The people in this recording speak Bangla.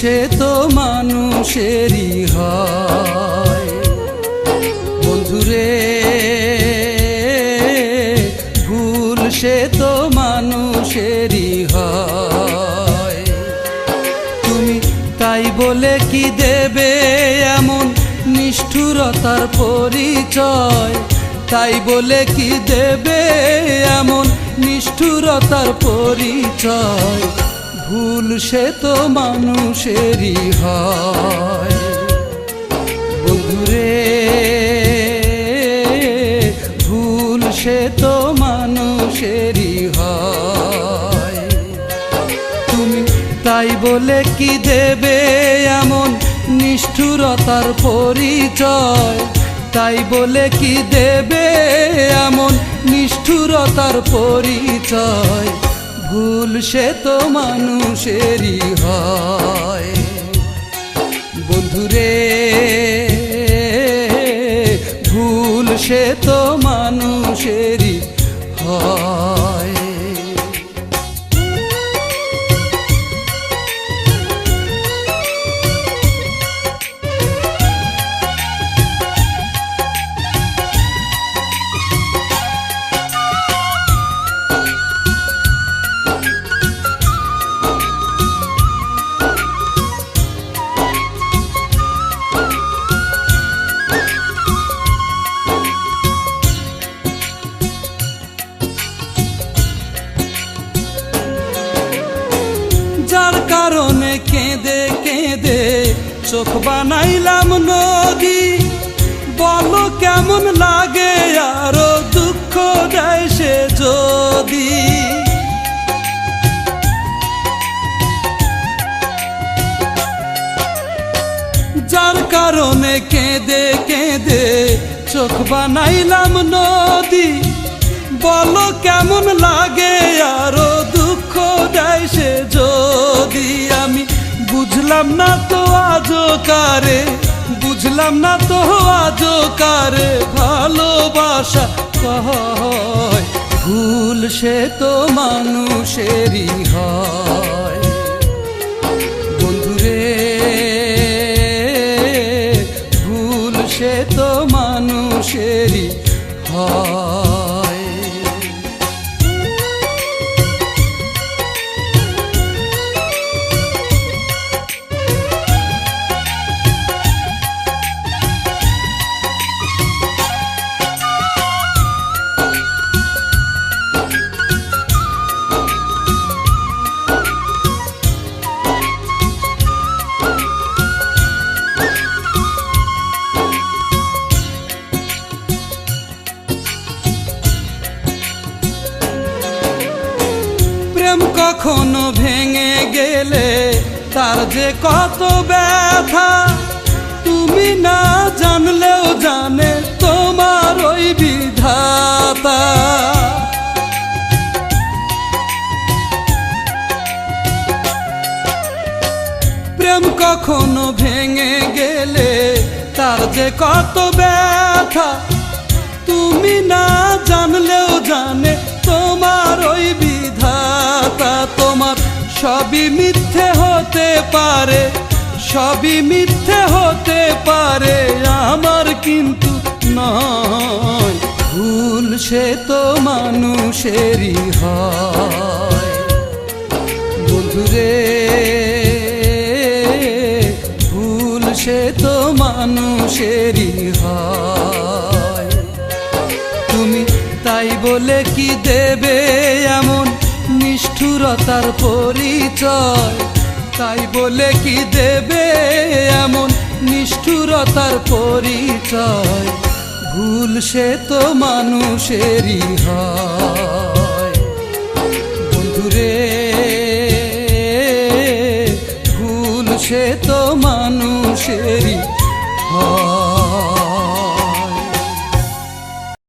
সে তো মানুষেরই হয়। বন্ধুরে, ভুল সে তো মানুষেরই হয়। তুমি তাই বলে কি দেবে এমন নিষ্ঠুরতার পরিচয়? তাই বলে কি দেবে এমন নিষ্ঠুরতার পরিচয়? ভুল সে তো মানুষেরই হয়। বন্ধুরে, ভুল সে তো মানুষেরই হয়। তুমি তাই বলে কি দেবে এমন নিষ্ঠুরতার পরিচয়? তাই বলে কি দেবে এমন নিষ্ঠুরতার পরিচয়? ভুল সে তো মানুষেরই হয়। বন্ধুরে ভুল সে তো মানুষেরই কেঁদে কেঁদে চোখ বানাইলাম নদী। বলো কেমন লাগে আরও দুঃখ দেয় সে যদি। যার কারণে কেঁদে কেঁদে চোখ বানাইলাম নদী। বলো কেমন লাগে আরও দুঃখ দেয় সে যদি আমি বুঝলাম না তো আজও কারে? বুঝলাম না তো আজও কারে? ভালোবাসা কয় ভুল সে তো মানুষেরই হয়। বন্ধুরে ভুল সে তো মানুষেরই হয়। কখনো ভেঙে গেলে তার যে কত ব্যথা, তুমি না জানলেও জানে তোমার ওই বিধাতা। প্রেম কখনো ভেঙে গেলে তার যে কত ব্যথা, তুমি না জানলেও জানে তোমার ওই পারে, সবই মিথ্যে হতে পারে, আমার কিন্তু নয়। ভুল সে তো মানুষেরই হয়। বন্ধুরে, ভুল সে তো মানুষেরই হয়। তুমি তাই বলে কি দেবে এমন নিষ্ঠুরতার পরিচয়? তাই বলে কি দেবে এমন নিষ্ঠুরতার পরিচয়? ভুল সে তো মানুষেরই হয়। বন্ধুরে, ভুল সে তো মানুষের